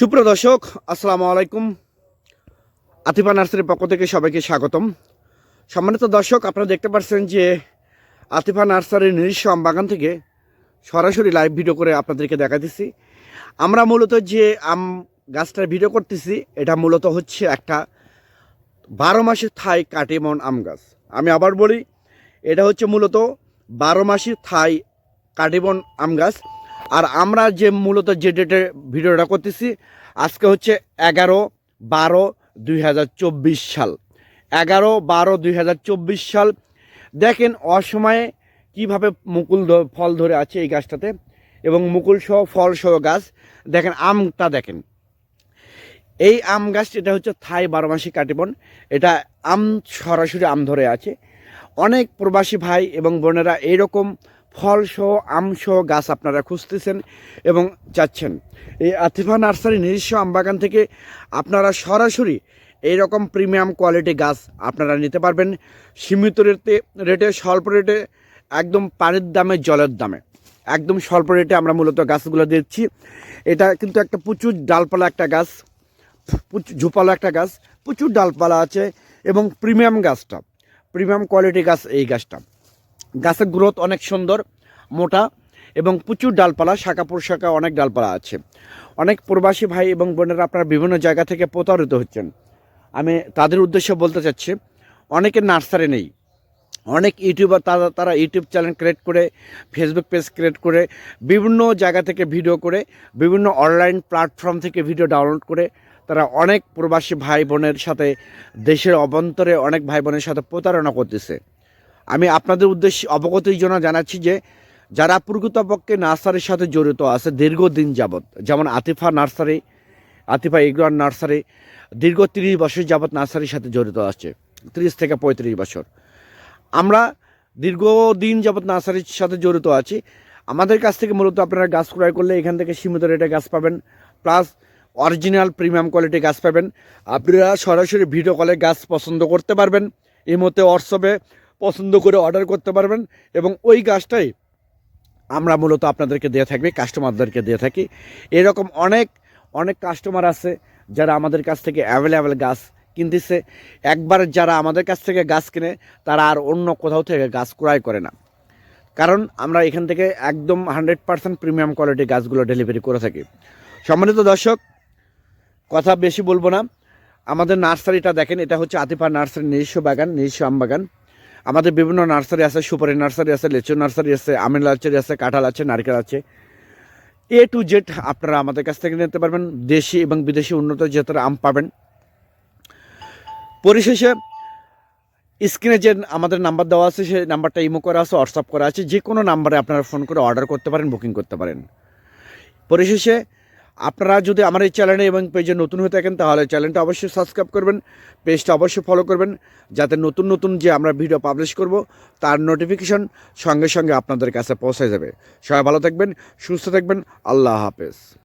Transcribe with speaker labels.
Speaker 1: সুপ্রিয় দর্শক, আসসালামু আলাইকুম। আতিফা নার্সারির পক্ষ থেকে সবাইকে স্বাগতম। সম্মানিত দর্শক, আপনারা দেখতে পাচ্ছেন যে আতিফা নার্সারির নিজস্ব আম বাগান থেকে সরাসরি লাইভ ভিডিও করে আপনাদেরকে দেখা দিচ্ছি আমরা মূলত যে আম গাছটার ভিডিও করতেছি, এটা মূলত হচ্ছে একটা বারো মাসে থাই কাটিমন আম গাছ। আমি আবার বলি, এটা হচ্ছে মূলত বারো মাসি থাই কাটিমন আম গাছ। আর আমরা যে মূলত যে ডেটে ভিডিওটা করতেছি, আজকে হচ্ছে এগারো বারো দুই সাল। এগারো বারো দুই সাল। দেখেন অসময়ে কীভাবে মুকুল ফল ধরে আছে এই গাছটাতে এবং মুকুল সহ ফল সহ গাছ। দেখেন আমটা দেখেন। এই আম গাছ এটা হচ্ছে থাই বারো বারোমাসি কাটিবন। এটা আম সরাসরি আম ধরে আছে। অনেক প্রবাসী ভাই এবং বোনেরা এইরকম ফল সহ আম সহ গাছ আপনারা খুঁজতেছেন এবং চাচ্ছেন। এই আতিফা নার্সারি নিজস্ব আম বাগান থেকে আপনারা সরাসরি এইরকম প্রিমিয়াম কোয়ালিটি গাছ আপনারা নিতে পারবেন। সীমিত রেটে রেটে, স্বল্প রেটে, একদম পানির দামে, জলের দামে। একদম স্বল্প রেটে আমরা মূলত গাছগুলো দিচ্ছি। এটা কিন্তু একটা প্রচুর ডালপালা একটা গাছ, প্রচুর ঝোপালো একটা গাছ, প্রচুর ডালপালা আছে এবং প্রিমিয়াম গাছটা, প্রিমিয়াম কোয়ালিটি গাছ এই গাছটা। গাছের গ্রোথ অনেক সুন্দর, মোটা এবং প্রচুর ডালপালা, শাখা প্রশাখা অনেক ডালপালা আছে। অনেক প্রবাসী ভাই এবং বোনেরা আপনারা বিভিন্ন জায়গা থেকে প্রতারিত হচ্ছেন। আমি তাদের উদ্দেশ্যে বলতে চাচ্ছি, অনেকের নার্সারি নেই। অনেক ইউটিউবার তারা তারা ইউটিউব চ্যানেল ক্রিয়েট করে, ফেসবুক পেজ ক্রিয়েট করে, বিভিন্ন জায়গা থেকে ভিডিও করে, বিভিন্ন অনলাইন প্ল্যাটফর্ম থেকে ভিডিও ডাউনলোড করে তারা অনেক প্রবাসী ভাই বোনের সাথে দেশের অভ্যন্তরে অনেক ভাই বোনের সাথে প্রতারণা করতেছে। আমি আপনাদের উদ্দেশ্যে অবগতির জন্য জানাচ্ছি যে, যারা প্রকৃতপক্ষে নার্সারির সাথে জড়িত আছে দীর্ঘদিন যাবৎ, যেমন আতিফা নার্সারি, আতিফা ইগরান নার্সারি, দীর্ঘ তিরিশ বছর যাবৎ নার্সারির সাথে জড়িত আছে, তিরিশ থেকে পঁয়ত্রিশ বছর। আমরা দীর্ঘদিন যাবৎ নার্সারির সাথে জড়িত আছি। আমাদের কাছ থেকে মূলত আপনারা গাছ ক্রয় করলে এখান থেকে সীমিত রেটে গাছ পাবেন, প্লাস অরিজিনাল প্রিমিয়াম কোয়ালিটি গাছ পাবেন। আপনারা সরাসরি ভিডিও কলে গাছ পছন্দ করতে পারবেন। এই মধ্যে হোয়াটসঅ্যাপে পছন্দ করে অর্ডার করতে পারবেন এবং ওই গাছটাই আমরা মূলত আপনাদেরকে দিয়ে থাকবে কাস্টমারদেরকে দিয়ে থাকি। এরকম অনেক অনেক কাস্টমার আছে যারা আমাদের কাছ থেকে অ্যাভেলেবেল গাছ কিনতেছে। একবার যারা আমাদের কাছ থেকে গাছ কিনে, তারা আর অন্য কোথাও থেকে গাছ ক্রয় করে না। কারণ আমরা এখান থেকে একদম হান্ড্রেড পার্সেন্ট প্রিমিয়াম কোয়ালিটি গাছগুলো ডেলিভারি করে থাকি। সম্মানিত দর্শক, কথা বেশি বলব না। আমাদের নার্সারিটা দেখেন, এটা হচ্ছে আতিফা নার্সারি নিজস্ব বাগান, নিজস্ব আম বাগান। আমাদের বিভিন্ন নার্সারি আছে, সুপারি নার্সারি আছে, লেচু নার্সারি আছে আমের নার্সারি আছে, কাঁঠাল আছে, নারকেল আছে। এ টু জেড আপনারা আমাদের কাছ থেকে নিতে পারবেন। দেশি এবং বিদেশি উন্নত জাতের আম পাবেন। পরিশেষে স্ক্রিনে যে আমাদের নাম্বার দেওয়া আছে, সেই নাম্বারটা ইমো করা আছে হোয়াটসঅ্যাপ করা আছে। যে কোনো নাম্বারে আপনারা ফোন করে অর্ডার করতে পারেন, বুকিং করতে পারেন। পরিশেষে আপনারা যদি আমার এই চ্যানেলে এবং পেজে নতুন হয়ে থাকেন, তাহলে চ্যানেলটা অবশ্যই সাবস্ক্রাইব করবেন, পেজটা অবশ্যই ফলো করবেন, যাতে নতুন নতুন যে আমরা ভিডিও পাবলিশ করব, তার নোটিফিকেশন সঙ্গে সঙ্গে আপনাদের কাছে পৌঁছে যাবে। সবাই ভালো থাকবেন, সুস্থ থাকবেন, আল্লাহ হাফেজ।